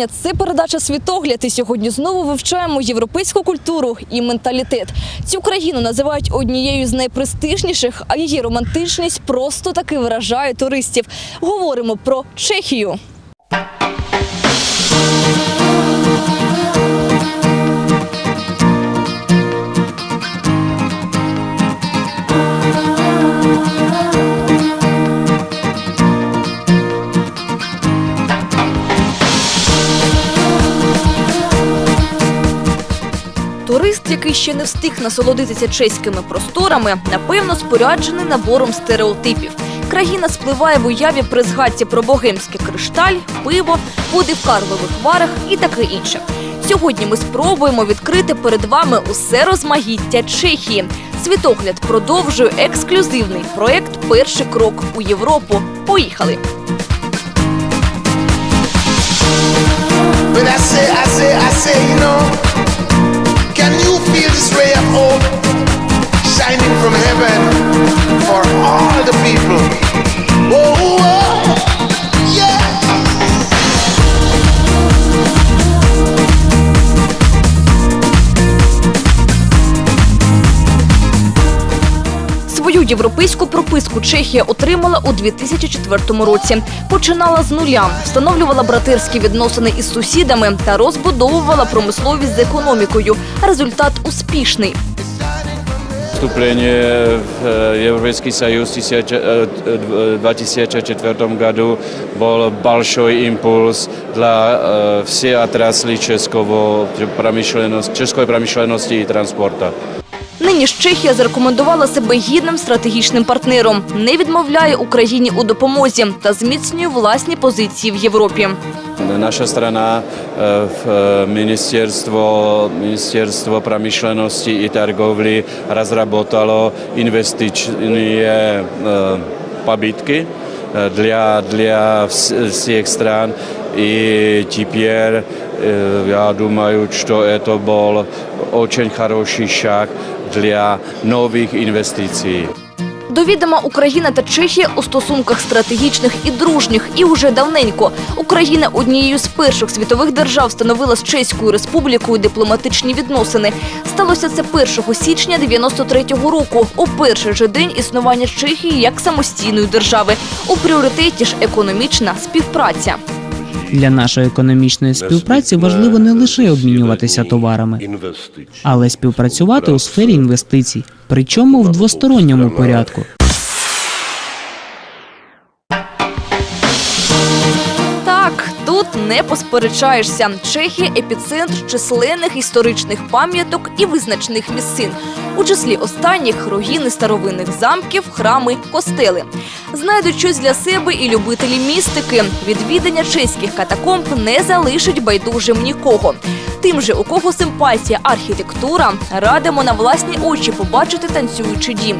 Вітання. Це передача Світогляд. І сьогодні знову вивчаємо європейську культуру і менталітет. Цю країну називають однією з найпрестижніших, а її романтичність просто таки виражає туристів. Говоримо про Чехію. Турист, який ще не встиг насолодитися чеськими просторами, напевно, споряджений набором стереотипів. Країна спливає в уяві при згадці про богемський кришталь, пиво, води в карлових варах і таке інше. Сьогодні ми спробуємо відкрити перед вами усе розмаїття Чехії. Світогляд продовжує ексклюзивний проект Перший крок у Європу. Поїхали! But I say, I say, I say, you know, heaven for all the people? Oh, oh, yeah. Свою європейську прописку Чехія отримала у 2004 році. Починала з нуля, встановлювала братерські відносини із сусідами та розбудовувала промисловість з економікою. Результат успішний. Vstúplenie v eh, Европейский Союз в 2004 году был большой импульс для э, всей отрасли českого промышленности, českой промышленности и транспорта. Нині ж Чехія зарекомендувала себе гідним стратегічним партнером, не відмовляє Україні у допомозі та зміцнює власні позиції в Європі. Наша страна э, в э, Ministerstvo, Ministerstvo промышленности и торговли разработало инвестиционные э, побитки э, для, для вс- всех стран. И теперь э, я думаю, что это был очень хороший шаг для новых инвестиций. До Україна та Чехія у стосунках стратегічних і дружніх, і уже давненько. Україна однією з перших світових держав встановила з Чеською республікою дипломатичні відносини. Сталося це 1 січня 93-го року, у перший же день існування Чехії як самостійної держави. У пріоритеті ж економічна співпраця. Для нашої економічної співпраці важливо не лише обмінюватися товарами, але співпрацювати у сфері інвестицій, причому в двосторонньому порядку. Так, тут не посперечаєшся. Чехія епіцентр численних історичних пам'яток і визначних місцин. У числі останніх руїни старовинних замків, храми, костели. Знайдуть щось для себе і любителі містики. Відвідання чеських катакомб не залишить байдужим нікого. Тим же, у кого симпатія архітектура, радимо на власні очі побачити танцюючий дім.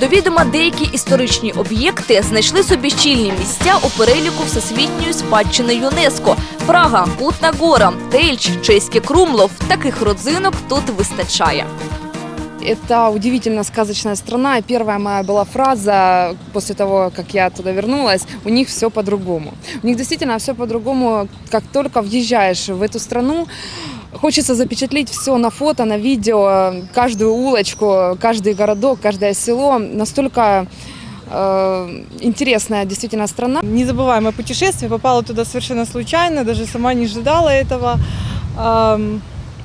До відома деякі історичні об'єкти знайшли собі щільні місця у переліку всесвітньої спадщини ЮНЕСКО. Прага, Кутна Гора, Тельч, Чеське Крумлов. Таких родзинок тут вистачає. Это удивительно сказочная страна. Первая моя была фраза после того, как я туда вернулась, у них все по-другому. У них действительно все по-другому. Как только въезжаешь в эту страну, хочется запечатлеть все на фото, на видео, каждую улочку, каждый городок, каждое село. Настолько э, интересная действительно страна. Незабываемое путешествие. Попала туда совершенно случайно, даже сама не ожидала этого.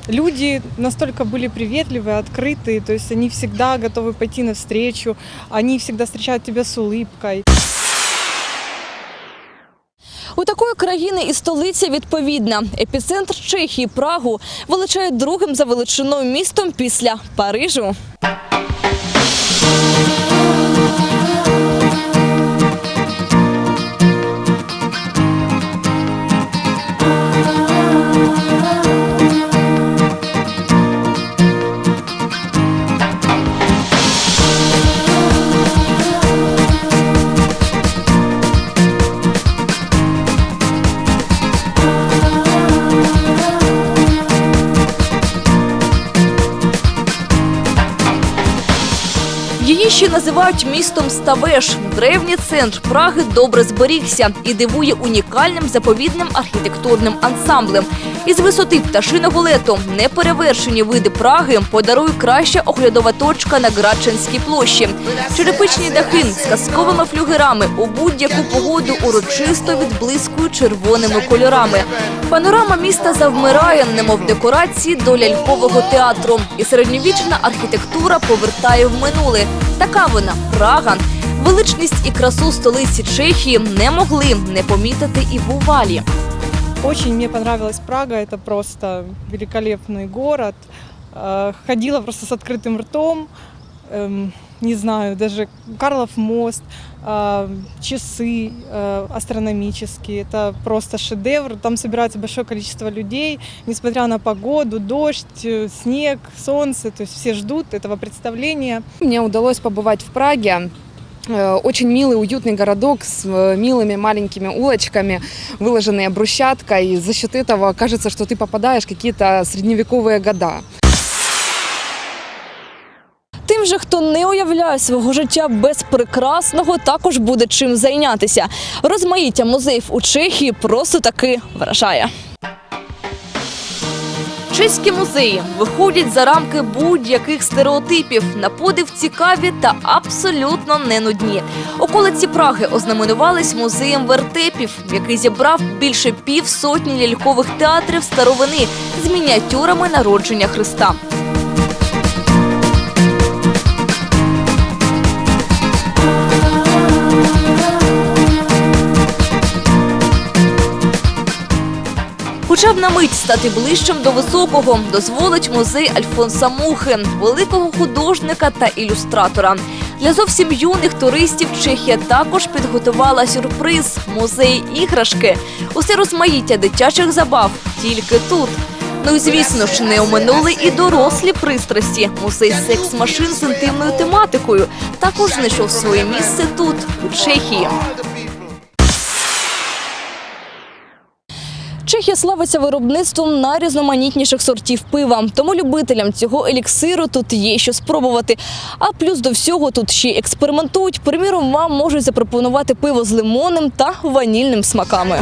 Ам, Люди настолько были приветливые, открытые, то есть они всегда готовы пойти навстречу, они всегда встречают тебя с улыбкой. У такої країни і столиця відповідна. Епіцентр Чехії Прагу величає другим за величиною містом після Парижу. Називають містом Ставеш. Древній центр Праги добре зберігся і дивує унікальним заповідним архітектурним ансамблем. Із висоти пташиного лету неперевершені види Праги подарує краща оглядова точка на Грачинській площі. Черепичні дахи з казковими флюгерами у будь-яку погоду урочисто відблискують червоними кольорами. Панорама міста завмирає, немов декорації до лялькового театру. І середньовічна архітектура повертає в минуле. Така вона Прага. Величність і красу столиці Чехії не могли не помітити і в Увалі. Очень мне понравилась Прага, это просто великолепный город. Э, Ходила просто с открытым ртом, Эм, не знаю, даже Карлов мост, э, часы э, астрономические, это просто шедевр. Там собирается большое количество людей, несмотря на погоду, дождь, э, снег, солнце, то есть все ждут этого представления. Мне удалось побывать в Праге. Э, Очень милый, уютный городок с э, милыми маленькими улочками, выложенные брусчаткой. И за счет этого кажется, что ты попадаешь в какие-то средневековые года. Же, хто не уявляє свого життя без прекрасного, також буде чим зайнятися. Розмаїття музеїв у Чехії просто таки вражає. Чеські музеї виходять за рамки будь-яких стереотипів, на подив цікаві та абсолютно не нудні. Околиці Праги ознаменувались музеєм вертепів, який зібрав більше півсотні лялькових театрів старовини з мініатюрами народження Христа. Хоча б на мить стати ближчим до високого дозволить музей Альфонса Мухи, великого художника та ілюстратора. Для зовсім юних туристів Чехія також підготувала сюрприз музей іграшки. Усе розмаїття дитячих забав тільки тут. Ну і звісно ж, не оминули і дорослі пристрасті. Музей секс-машин з інтимною тематикою також знайшов своє місце тут, у Чехії. Чехія славиться виробництвом найрізноманітніших сортів пива, тому любителям цього еліксиру тут є що спробувати. А плюс до всього тут ще експериментують. Приміром, вам можуть запропонувати пиво з лимонним та ванільним смаками.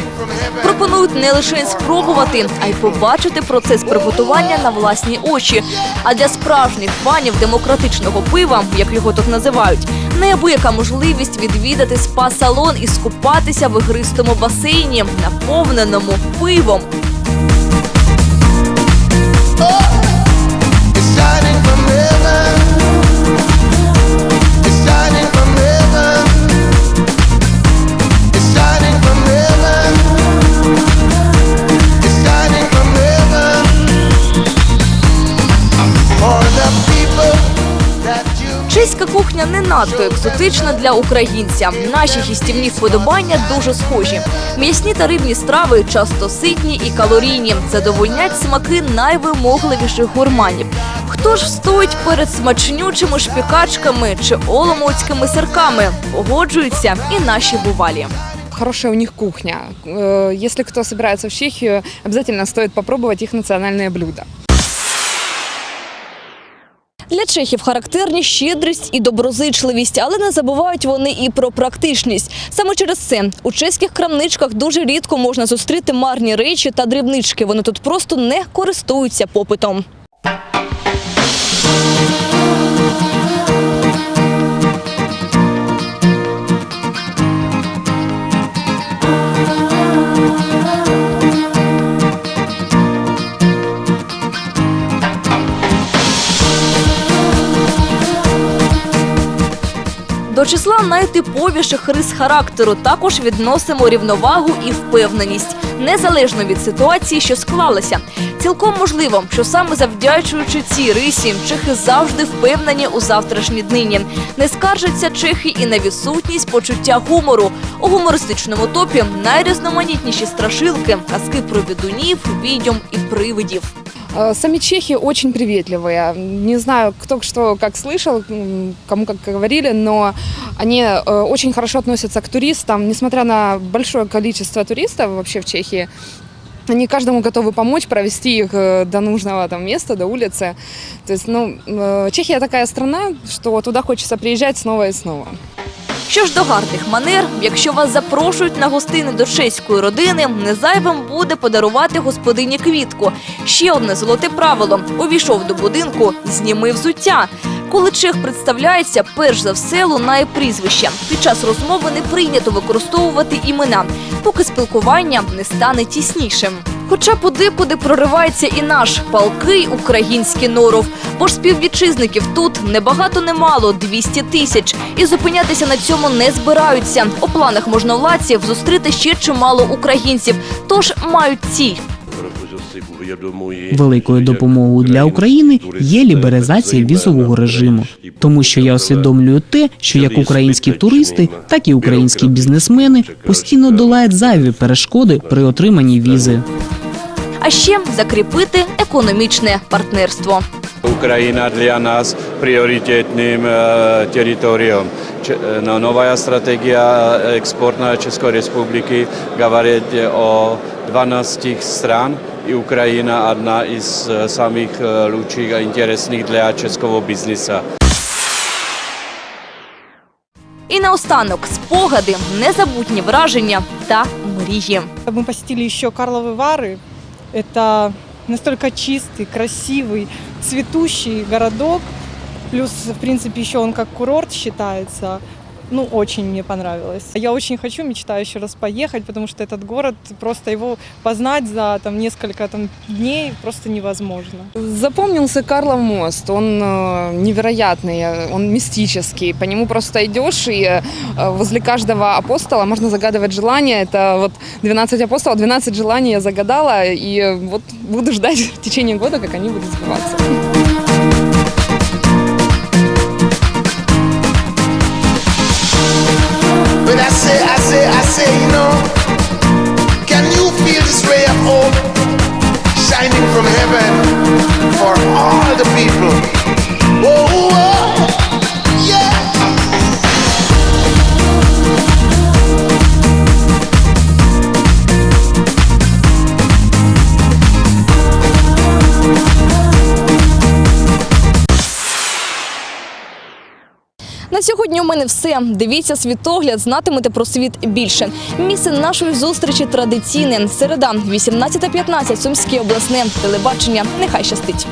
Пропонують не лише спробувати, а й побачити процес приготування на власні очі. А для справжніх фанів демократичного пива, як його тут називають, неабияка можливість відвідати спа-салон і скупатися в ігристому басейні, наповненому пивом. Києвом. Надто екзотична для українця. Наші гістівні вподобання дуже схожі. М'ясні та рибні страви часто ситні і калорійні. Задовольнять смаки найвимогливіших гурманів. Хто ж стоїть перед смачнючими шпікачками чи оломоцькими сирками? Погоджуються і наші бувалі. Хорошая у них кухня. Э, Если кто собирается в Чехию, обязательно стоит попробовать их национальные блюда. Чехів характерні щедрість і доброзичливість, але не забувають вони і про практичність. Саме через це у чеських крамничках дуже рідко можна зустріти марні речі та дрібнички. Вони тут просто не користуються попитом. До числа найтиповіших рис характеру також відносимо рівновагу і впевненість, незалежно від ситуації, що склалася. Цілком можливо, що саме завдячуючи цій рисі, чехи завжди впевнені у завтрашній днині. Не скаржаться чехи і на відсутність почуття гумору. У гумористичному топі найрізноманітніші страшилки, казки про відунів, відьом і привидів. Э, Сами чехи очень приветливые. Не знаю, кто что как слышал, кому как говорили, но они э, очень хорошо относятся к туристам. Несмотря на большое количество туристов вообще в Чехии, они каждому готовы помочь, провести их э, до нужного там места, до улицы. То есть, ну, Чехия такая страна, что туда хочется приезжать снова и снова. Що ж до гарних манер, якщо вас запрошують на гостини до чеської родини, не зайвим буде подарувати господині квітку. Ще одне золоте правило: увійшов до будинку, зніми взуття. Коли чех представляється, перш за все лунає прізвище. Під час розмови не прийнято використовувати імена, поки спілкування не стане тіснішим. Хоча подекуди проривається і наш палкий український норов, бо ж співвітчизників тут небагато немало 200 тисяч, і зупинятися на цьому не збираються. У планах можновладців зустріти ще чимало українців, тож мають ціль. Великою допомогою для України є лібералізація візового режиму, тому що я усвідомлюю те, що як українські туристи, так і українські бізнесмени постійно долають зайві перешкоди при отриманні візи А ще закріпити економічне партнерство. Ukrajina для нас приоритетным э, территорием. Ч- э, но новая стратегия экспортной Českой Республики говорит о 12 стран, и Украина одна из э, самых э, лучших и интересных для českого бизнеса. І наостанок спогади, незабутні враження та мрії. Мы посетили еще Карловы Вары. Это настолько чистый, красивый, цветущий городок. Плюс, в принципе, еще он как курорт считается. Ну, очень мне понравилось. Я очень хочу, мечтаю еще раз поехать, потому что этот город, просто его познать за там, несколько там, дней просто невозможно. Запомнился Карлов мост. Он э, невероятный, он мистический. По нему просто идешь, и э, возле каждого апостола можно загадывать желание. Это вот 12 апостолов, 12 желаний я загадала, и э, вот буду ждать в течение года, как они будут сбываться. I say, I say, I say, you На сьогодні у мене все. Дивіться світогляд, знатимете про світ більше. Місце нашої зустрічі традиційне. Середа, 18.15, Сумське обласне телебачення. Нехай щастить.